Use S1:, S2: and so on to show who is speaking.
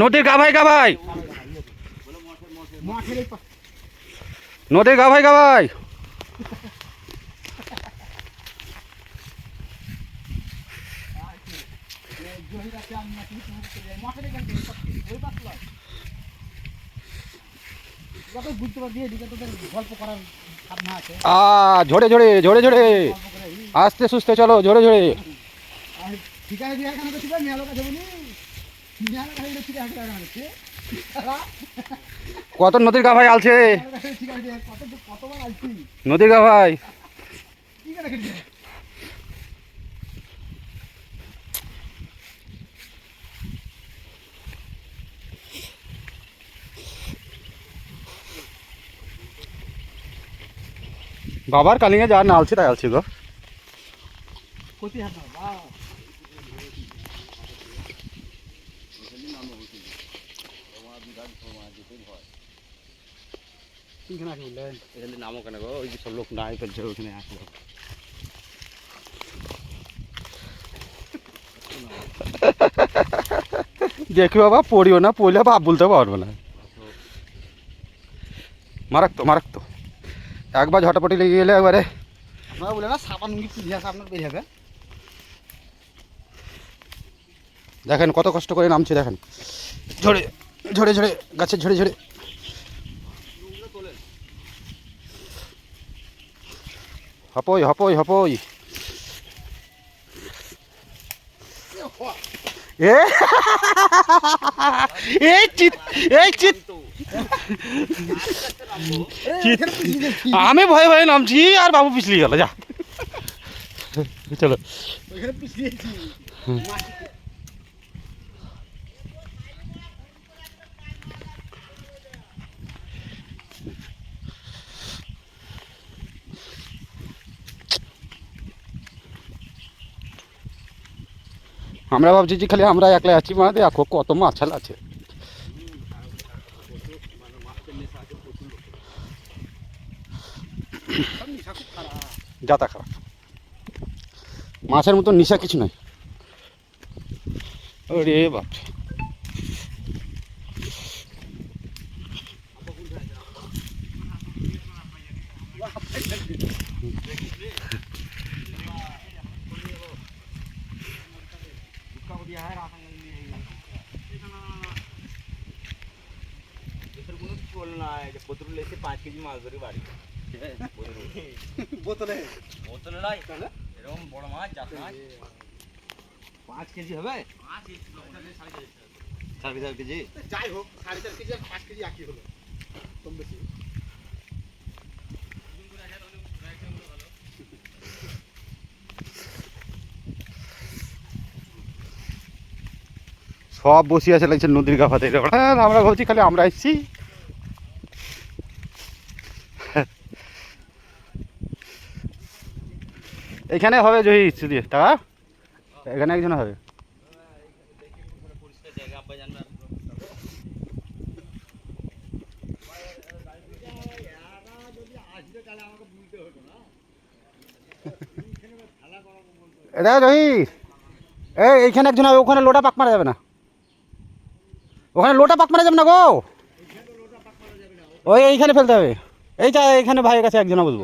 S1: নদীর
S2: গাভাই গাভাই। নদীর গাভাই গাভাই। ঝরে ঝরে ঝরে ঝরে আস্তে সুস্থে চলো ঝরে ঝরে
S1: দিয়ে এখানে ঠিক আছে মেয়ালো কাছে বলি। মেয়ালো কাছে হচ্ছে
S2: কত নদীর
S1: গা ভাই আলছে?
S2: নদীর
S1: ঠিকানা কেটে
S2: বাবার কালিঙে যা নালছে তাই আলছি গো।
S1: ক্ষতি হাত তিনখানা আছে
S2: এখানে নামও কেন গো? ওই যে সব লোক নাই ফেলছে ওখানে আসলো। দেখি বাবা পড়িও না পড়লে বাপ বলতে পারব না। মারাক তো মারাক তো। একবার ঝটাপটি লেগে গেলে একবারে।
S1: আপনারা বলে না সাবান আপনার বেরিয়ে যাবে।
S2: দেখেন কত কষ্ট করে নামছে দেখেন। ঝরে ঝরে ঝরে গাছে ঝরে ঝরে। হপই হপই হপই। এ? এই চিত এই চিত। চিত। আমি ভয়ে ভয়ে নামছি আর বাবু পিছলি গেল যা। চলো। আমরা ভাবছি যে খালি আমরা একলাই আছি মানে দেখো, কত মাছাল আছে। যাতা খারাপ। মাছের মতো নিশা কিছু নাই। ওরে বাপ
S3: পাঁচ কেজি মাছ ধরে বাড়ি
S1: বোতলে
S3: বোতলে নাই এরকম বড় মাছ জাত মাছ
S1: পাঁচ কেজি হবে
S3: সাড়ে চার কেজি
S1: যাই হোক সাড়ে চার কেজি আর পাঁচ কেজি একই হলো কম বেশি
S2: সব বসে আছে লাগছে নদীর গাফাতে হ্যাঁ আমরা ভাবছি খালি আমরা এসছি। এখানে হবে জহি শুধু টাকা এখানে একজন হবে। এটা এই, এইখানে একজন হবে, ওখানে লোটা পাক মারা যাবে না। ওখানে লোটা পাক মারা যাবে না গো? ওই এইখানে ফেলতে হবে। এইটা এইখানে ভাইয়ের কাছে একজন বুঝব